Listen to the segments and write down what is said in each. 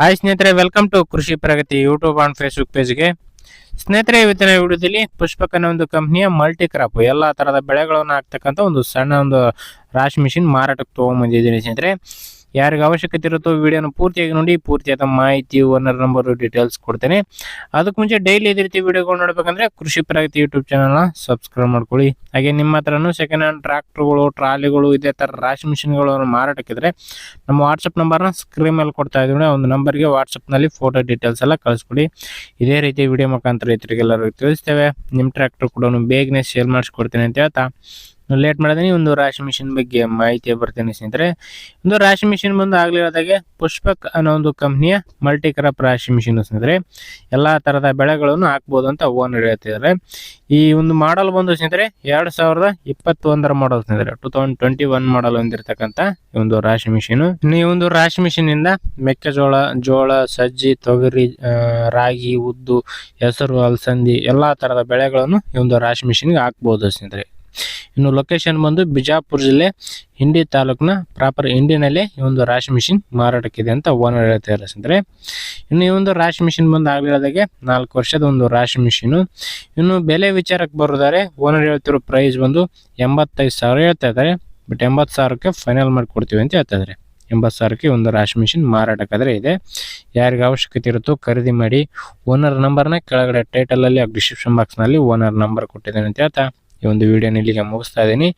Hi ಸ್ನೇಹಿತರೆ welcome to Krishi Pragati YouTube and Facebook ಪೇಜ್ಗೆ ಸ್ನೇಹಿತರೆ, ಇವತ್ತಿನ ವಿಡಿಯೋದಲ್ಲಿ ಪುಷ್ಪಕ್ ಅನ್ನೋ ಒಂದು ಕಂಪ್ನಿಯ ಮಲ್ಟಿ ಕ್ರಾಪ್ ಎಲ್ಲ ಥರದ ಬೆಳೆಗಳನ್ನು ಹಾಕ್ತಕ್ಕಂಥ ಒಂದು ಸಣ್ಣ ಒಂದು ರಾಶಿ ಮಿಷಿನ್ ಮಾರಾಟಕ್ಕೆ ತೊಗೊಂಬಂದಿದ್ದೀನಿ ಸ್ನೇಹಿತರೆ. ಯಾರಿಗೆ ಅವಶ್ಯಕತೆ ಇರುತ್ತೋ ವಿಡಿಯೋನ ಪೂರ್ತಿಯಾಗಿ ನೋಡಿ, ಪೂರ್ತಿಯಾದ ಮಾಹಿತಿ, ಓನರ್ ನಂಬರ್ ಡೀಟೇಲ್ಸ್ ಕೊಡ್ತೇನೆ. ಅದಕ್ಕೆ ಮುಂಚೆ ಡೈಲಿ ಇದೇ ರೀತಿ ವಿಡಿಯೋಗಳು ನೋಡ್ಬೇಕಂದ್ರೆ ಕೃಷಿ ಪ್ರಗತಿ ಯೂಟ್ಯೂಬ್ ಚಾನಲ್ನ ಸಬ್ಸ್ಕ್ರೈಬ್ ಮಾಡ್ಕೊಳ್ಳಿ. ಹಾಗೆ ನಿಮ್ಮ ಹತ್ರನೂ ಸೆಕೆಂಡ್ ಹ್ಯಾಂಡ್ ಟ್ರಾಕ್ಟರ್ಗಳು ಟ್ರಾಲಿಗಳು, ಇದೇ ಥರ ರಾಶಿ ಮಿಷಿನ್ಗಳು ಮಾರಾಟಕ್ಕಿದ್ರೆ ನಮ್ಮ ವಾಟ್ಸಪ್ ನಂಬರ್ನ ಸ್ಕ್ರೀನ್ ಮೇಲೆ ಕೊಡ್ತಾ ಇದ್ದೀವಿ ಒಂದು ನಂಬರ್ಗೆ ವಾಟ್ಸಪ್ನಲ್ಲಿ ಫೋಟೋ ಡೀಟೇಲ್ಸ್ ಎಲ್ಲ ಕಳಿಸ್ಕೊಡಿ. ಇದೇ ರೀತಿ ವಿಡಿಯೋ ಮುಖಾಂತರ ರೈತರಿಗೆಲ್ಲರಿಗೂ ತಿಳಿಸ್ತೇವೆ. ನಿಮ್ಮ ಟ್ರ್ಯಾಕ್ಟರ್ ಕೂಡ ಬೇಗನೆ ಸೇಲ್ ಮಾಡಿಸ್ಕೊಡ್ತೀನಿ ಅಂತ ಹೇಳ್ತಾ. ಲೇಟ್ ಮಾಡಿದೀನಿ, ಒಂದು ರಾಶಿ ಮಿಷಿನ್ ಬಗ್ಗೆ ಮಾಹಿತಿ ಬರ್ತೀನಿ ಸ್ನೇಹಿತರೆ. ಒಂದು ರಾಶಿ ಮಿಷಿನ್ ಬಂದು ಆಗ್ಲಿರೋದಾಗೆ ಪುಷ್ಪಕ್ ಅನ್ನೋ ಒಂದು ಕಂಪ್ನಿಯ ಮಲ್ಟಿ ಕ್ರಾಪ್ ರಾಶಿ ಮಿಷಿನ್ ಸ್ನೇಹಿತರೆ. ಎಲ್ಲಾ ತರದ ಬೆಳೆಗಳನ್ನು ಹಾಕ್ಬೋದು ಅಂತ ಓನ್ ಹೇಳ್ತಿದ್ದಾರೆ. ಈ ಒಂದು ಮಾಡಲ್ ಬಂದು ಸ್ನೇಹಿತರೆ, ಎರಡ್ ಸಾವಿರದ ಇಪ್ಪತ್ತೊಂದರ ಮಾಡಲ್ ಸ್ನೇಹಿತರೆ. Two thousand twenty one model ಹೊಂದಿರತಕ್ಕಂತ ಒಂದು ರಾಶಿ ಮಿಷಿನ್ ಈ ಒಂದು ರಾಶಿ ಮಿಷಿನ್ ಇಂದ ಮೆಕ್ಕೆಜೋಳ, ಜೋಳ, ಸಜ್ಜಿ, ತೊಗರಿ ರಾಗಿ, ಉದ್ದು, ಹೆಸರು, ಅಲಸಂದಿ ಎಲ್ಲಾ ತರದ ಬೆಳೆಗಳನ್ನು ಈ ಒಂದು ರಾಶಿ ಮಿಷಿನ್ಗೆ ಹಾಕ್ಬೋದು ಸ್ನೇಹಿತರೆ. ಇನ್ನು ಲೊಕೇಶನ್ ಬಂದು ಬಿಜಾಪುರ ಜಿಲ್ಲೆ, ಹಿಂಡಿ ತಾಲೂಕಿನ ಪ್ರಾಪರ್ ಹಿಂಡಿನಲ್ಲೇ ಈ ಒಂದು ರಾಶಿ ಮಿಷಿನ್ ಮಾರಾಟಕ್ಕಿದೆ ಅಂತ ಓನರ್ ಹೇಳ್ತಾ ಇದ್ದಾರೆ ಇನ್ನು ಈ ಒಂದು ರಾಶಿ ಮಿಷಿನ್ ಬಂದು ಆಗಲಿಲ್ಲದಾಗೆ ನಾಲ್ಕು ವರ್ಷದ ಒಂದು ರಾಶಿ ಮಿಷಿನು ಇನ್ನು ಬೆಲೆ ವಿಚಾರಕ್ಕೆ ಬರೋದಾರೆ ಓನರ್ ಹೇಳ್ತಿರೋ ಪ್ರೈಸ್ ಬಂದು ಎಂಬತ್ತೈದು ಸಾವಿರ ಹೇಳ್ತಾ ಇದ್ದಾರೆ. ಬಟ್ ಎಂಬತ್ತು ಸಾವಿರಕ್ಕೆ ಫೈನಲ್ ಮಾಡಿ ಕೊಡ್ತೀವಿ ಅಂತ ಹೇಳ್ತಾ ಇದ್ದಾರೆ. ಎಂಬತ್ತು ಸಾವಿರಕ್ಕೆ ಒಂದು ರಾಶಿ ಮಿಷಿನ್ ಮಾರಾಟಕ್ಕಾದರೆ ಇದೆ. ಯಾರಿಗೆ ಅವಶ್ಯಕತೆ ಇರುತ್ತೋ ಖರೀದಿ ಮಾಡಿ ಓನರ್ ನಂಬರ್ನ ಕೆಳಗಡೆ ಟೈಟಲಲ್ಲಿ ಡಿಸ್ಕ್ರಿಪ್ಷನ್ ಬಾಕ್ಸ್ನಲ್ಲಿ ಓನರ್ ನಂಬರ್ ಕೊಟ್ಟಿದ್ದೇನೆ ಅಂತ ಹೇಳ್ತಾ ಈ ಒಂದು ವಿಡಿಯೋನ ಇಲ್ಲಿಗೆ ಮುಗಿಸ್ತಾ ಇದ್ದೀನಿ.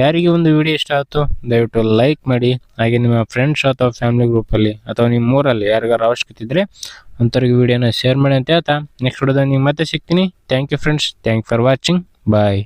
ಯಾರಿಗೆ ಒಂದು ವಿಡಿಯೋ ಇಷ್ಟ ಆಯಿತು, ದಯವಿಟ್ಟು ಲೈಕ್ ಮಾಡಿ. ಹಾಗೆ ನಿಮ್ಮ ಫ್ರೆಂಡ್ಸ್ ಅಥವಾ ಫ್ಯಾಮಿಲಿ ಗ್ರೂಪಲ್ಲಿ ಅಥವಾ ನಿಮ್ಮ ಊರಲ್ಲಿ ಯಾರಿಗಾರು ಅವಶ್ಯಕತೆ ಇದ್ದರೆ ಅಂಥವ್ರಿಗೆ ವಿಡಿಯೋನ ಶೇರ್ ಮಾಡಿ ಅಂತ ಹೇಳ್ತಾ. ನೆಕ್ಸ್ಟ್ ವಿಡಿಯೋದಲ್ಲಿ ನೀವು ಮತ್ತೆ ಸಿಗ್ತೀನಿ. Thank you friends thank for watching bye